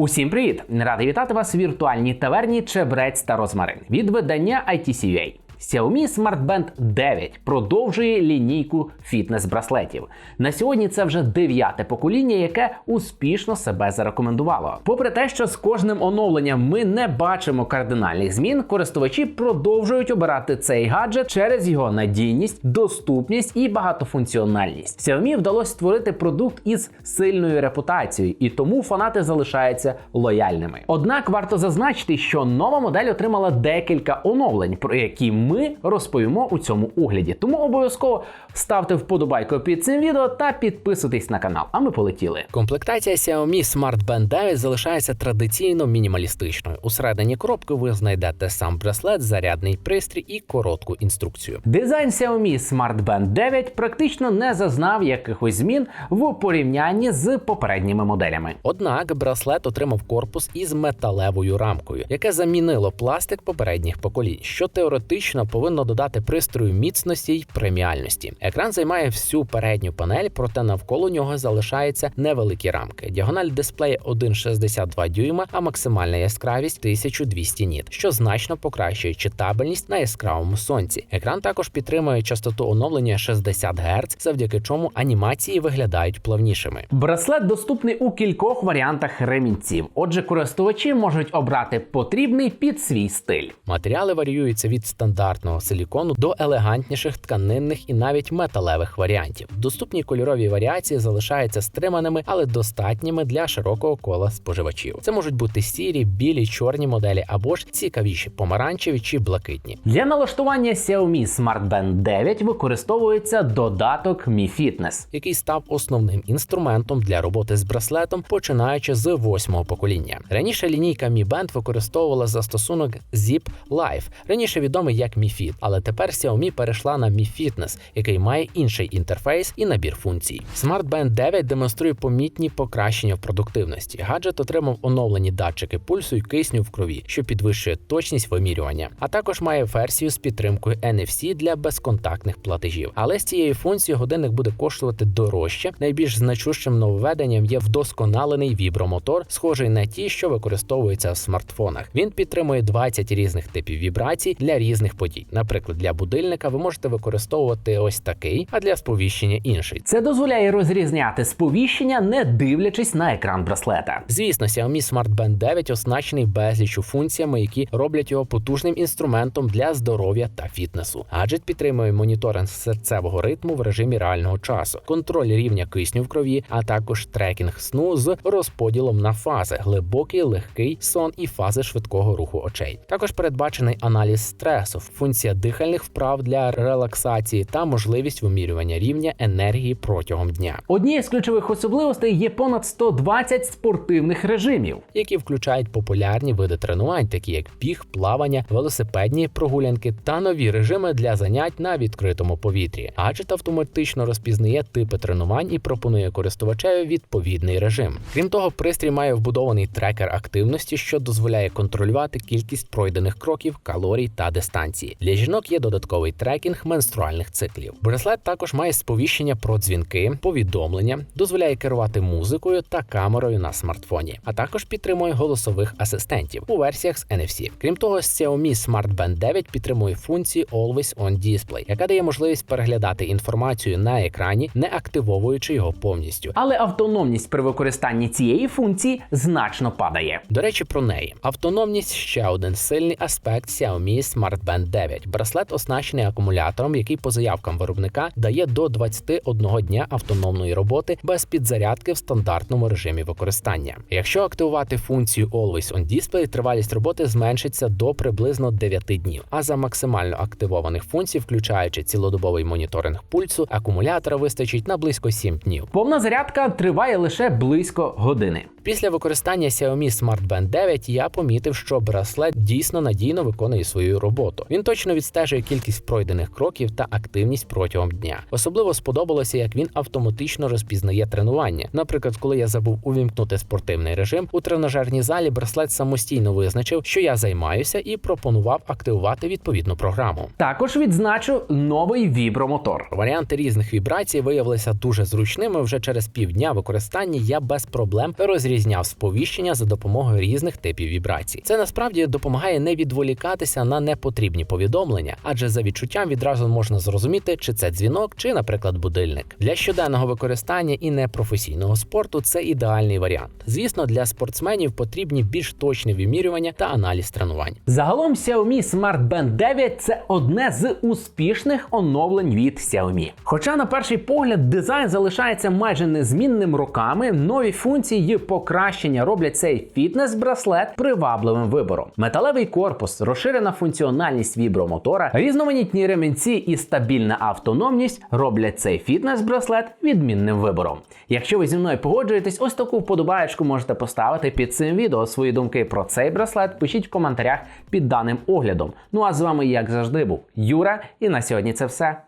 Усім привіт! Радий вітати вас в віртуальній таверні Чебрець та Розмарин від видання ITCUA. Xiaomi Smart Band 9 продовжує лінійку фітнес-браслетів. На сьогодні це вже дев'яте покоління, яке успішно себе зарекомендувало. Попри те, що з кожним оновленням ми не бачимо кардинальних змін, користувачі продовжують обирати цей гаджет через його надійність, доступність і багатофункціональність. Xiaomi вдалося створити продукт із сильною репутацією, і тому фанати залишаються лояльними. Однак варто зазначити, що нова модель отримала декілька оновлень, про які ми розповімо у цьому огляді. Тому обов'язково ставте вподобайку під цим відео та підписуйтесь на канал. А ми полетіли. Комплектація Xiaomi Smart Band 9 залишається традиційно мінімалістичною. Усередині коробки ви знайдете сам браслет, зарядний пристрій і коротку інструкцію. Дизайн Xiaomi Smart Band 9 практично не зазнав якихось змін в порівнянні з попередніми моделями. Однак браслет отримав корпус із металевою рамкою, яке замінило пластик попередніх поколінь, що теоретично повинно додати пристрою міцності й преміальності. Екран займає всю передню панель, проте навколо нього залишаються невеликі рамки. Діагональ дисплею 1,62 дюйма, а максимальна яскравість 1200 ніт, що значно покращує читабельність на яскравому сонці. Екран також підтримує частоту оновлення 60 Гц, завдяки чому анімації виглядають плавнішими. Браслет доступний у кількох варіантах ремінців. Отже, користувачі можуть обрати потрібний під свій стиль. Матеріали варіюються від стандартного силікону до елегантніших тканинних і навіть металевих варіантів. Доступні кольорові варіації залишаються стриманими, але достатніми для широкого кола споживачів. Це можуть бути сірі, білі, чорні моделі або ж цікавіші помаранчеві чи блакитні. Для налаштування Xiaomi Smart Band 9 використовується додаток Mi Fitness. який став основним інструментом для роботи з браслетом, починаючи з восьмого покоління. Раніше лінійка Mi Band використовувала застосунок Zip Life, раніше відомий як Mi Fit, але тепер Xiaomi перейшла на Mi Fitness, який має інший інтерфейс і набір функцій. Smart Band 9 демонструє помітні покращення в продуктивності. Гаджет отримав оновлені датчики пульсу і кисню в крові, що підвищує точність вимірювання, а також має версію з підтримкою NFC для безконтактних платежів. Але з цією функцією годинник буде коштувати дорожче. Найбільш значущим нововведенням є вдосконалений вібромотор, схожий на ті, що використовуються в смартфонах. Він підтримує 20 різних типів вібрацій для різних подій. Наприклад, для будильника ви можете використовувати ось такий, а для сповіщення інший. Це дозволяє розрізняти сповіщення, не дивлячись на екран браслета. Звісно, Xiaomi Smart Band 9 оснащений безлічу функціями, які роблять його потужним інструментом для здоров'я та фітнесу. Гаджет підтримує моніторинг серцевого ритму в режимі реального часу, контроль рівня кисню в крові, а також трекінг сну з розподілом на фази, глибокий, легкий сон і фази швидкого руху очей. Також передбачений аналіз стресу, функція дихальних вправ для релаксації та можливість вимірювання рівня енергії протягом дня. Однією з ключових особливостей є понад 120 спортивних режимів. які включають популярні види тренувань, такі як біг, плавання, велосипедні прогулянки та нові режими для занять на відкритому повітрі. Гаджет автоматично розпізнає типи тренувань і пропонує користувачеві відповідний режим. Крім того, пристрій має вбудований трекер активності, що дозволяє контролювати кількість пройдених кроків, калорій та дистанції. Для жінок є додатковий трекінг менструальних циклів. Браслет також має сповіщення про дзвінки, повідомлення, дозволяє керувати музикою та камерою на смартфоні, а також підтримує голосових асистентів у версіях з NFC. Крім того, Xiaomi Smart Band 9 підтримує функцію Always On Display, яка дає можливість переглядати інформацію на екрані, не активовуючи його повністю. Але автономність при використанні цієї функції значно падає. До речі, про неї автономність ще один сильний аспект Xiaomi Smart Band 9. Браслет оснащений акумулятором, який по заявкам виробника дає до 21 дня автономної роботи без підзарядки в стандартному режимі використання. Якщо активувати функцію Always on Display, тривалість роботи зменшиться до приблизно 9 днів. А за максимально активованих функцій, включаючи цілодобовий моніторинг пульсу, акумулятора вистачить на близько 7 днів. Повна зарядка триває лише близько години. Після використання Xiaomi Smart Band 9 я помітив, що браслет дійсно надійно виконує свою роботу. Він точно відстежує кількість пройдених кроків та активність протягом дня. Особливо сподобалося, як він автоматично розпізнає тренування. Наприклад, коли я забув увімкнути спортивний режим у тренажерній залі, браслет самостійно визначив, що я займаюся, і пропонував активувати відповідну програму. Також відзначу новий вібромотор. Варіанти різних вібрацій виявилися дуже зручними. Вже через півдня використання я без проблем розрізняв сповіщення за допомогою різних типів вібрацій. Це насправді допомагає не відволікатися на непотрібні повідомлення, адже за відчуттям відразу можна зрозуміти, чи це дзвінок, чи, наприклад, будильник. Для щоденного використання і непрофесійного спорту це ідеальний варіант. Звісно, для спортсменів потрібні більш точні вимірювання та аналіз тренувань. Загалом Xiaomi Smart Band 9 це одне з успішних оновлень від Xiaomi. Хоча на перший погляд дизайн залишається майже незмінним роками, нові функції і покращення роблять цей фітнес-браслет привабливим вибором. Металевий корпус, розширена функціональність вібромотора, різноманітні ремінці і стабільна автономність роблять цей фітнес-браслет відмінним вибором. Якщо ви зі мною погоджуєтесь, ось таку вподобаєчку можете поставити під цим відео. Свої думки про цей браслет пишіть в коментарях під даним оглядом. Ну а з вами, як завжди, був Юра, і на сьогодні це все.